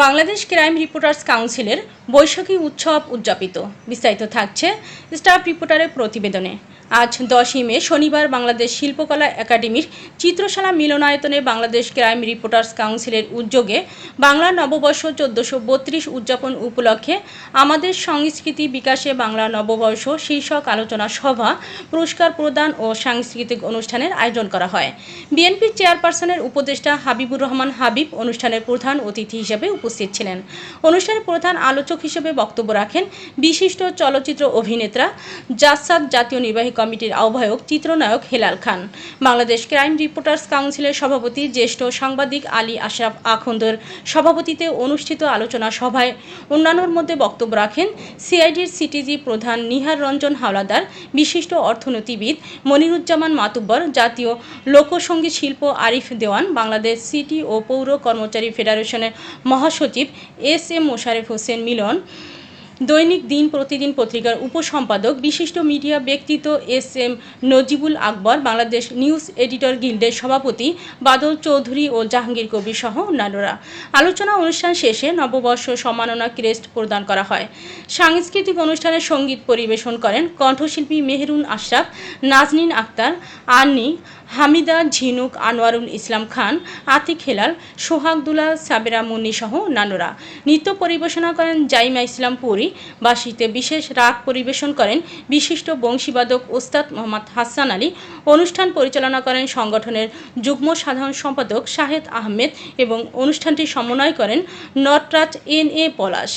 Bangladesh crime reporters কাউন্সিলের বৈশাখী উৎসব উদযাপিত। বিস্তারিত থাকছে স্টাফ রিপোর্টারের প্রতিবেদনে। আজ দশই মে, শনিবার বাংলাদেশ শিল্পকলা একাডেমির চিত্রশালা মিলনায়তনে বাংলাদেশ ক্রাইম রিপোর্টার্স কাউন্সিলের উদ্যোগে বাংলা নববর্ষ চোদ্দোশো বত্রিশ উদযাপন উপলক্ষে আমাদের সংস্কৃতি বিকাশে বাংলা নববর্ষ শীর্ষক আলোচনা সভা, পুরস্কার প্রদান ও সাংস্কৃতিক অনুষ্ঠানের আয়োজন করা হয়। বিএনপি চেয়ারপারসনের উপদেষ্টা হাবিবুর রহমান হাবিব অনুষ্ঠানের প্রধান অতিথি হিসেবে উপস্থিত ছিলেন। অনুষ্ঠানের প্রধান আলোচক হিসেবে বক্তব্য রাখেন বিশিষ্ট চলচ্চিত্র অভিনেতা জাসাদ জাতীয় নির্বাহী কমিটির আহ্বায়ক, চিত্রনায়ক হেলাল খান। বাংলাদেশ ক্রাইম রিপোর্টার্স কাউন্সিলের সভাপতি, জ্যেষ্ঠ সাংবাদিক আলী আশরাফ আখন্দর সভাপতিতে অনুষ্ঠিত আলোচনা সভায় অন্যান্যর মধ্যে বক্তব্য রাখেন সিআইডির সিটিজি প্রধান নিহার রঞ্জন হাওলাদার, বিশিষ্ট অর্থনীতিবিদ মনিরুজ্জামান মাতুব্বর, জাতীয় লোকসঙ্গীত শিল্প আরিফ দেওয়ান, বাংলাদেশ সিটি ও পৌর কর্মচারী ফেডারেশনের মহাসচিব এস এম মোশারেফ হোসেন মিলন দৈনিক দিন প্রতিদিন পত্রিকার উপসম্পাদক, বিশিষ্ট মিডিয়া ব্যক্তিত্ব S M Nazibul Akbar, Bangladesh news editor গিল্ডের সভাপতি বাদল চৌধুরী ও জাহাঙ্গীর কবির সহ অন্যান্যরা। আলোচনা অনুষ্ঠান শেষে নববর্ষ সম্মাননা ক্রেস্ট প্রদান করা হয়। সাংস্কৃতিক অনুষ্ঠানে সংগীত পরিবেশন করেন কণ্ঠশিল্পী মেহরুন আশরাফ, নাজনীন আক্তার, আন্নি হামিদা, ঝিনুক, আনোয়ারুল ইসলাম খান, আতিক হেলাল সোহাগদুল্লাহ সাবেরা মুন্নি সহ অন্যান্যরা। নৃত্য পরিবেশনা করেন জাইমা ইসলাম পুরী। বাসিতে বিশেষ রাগ পরিবেশন করেন বিশিষ্ট বংশীবাদক ওস্তাদ মোহাম্মদ হাসান আলী। অনুষ্ঠান পরিচালনা করেন সংগঠনের যুগ্ম সাধারণ সম্পাদক শাহেদ আহমেদ এবং অনুষ্ঠানটি সমন্বয় করেন নটরাজ এন এ পলাশ।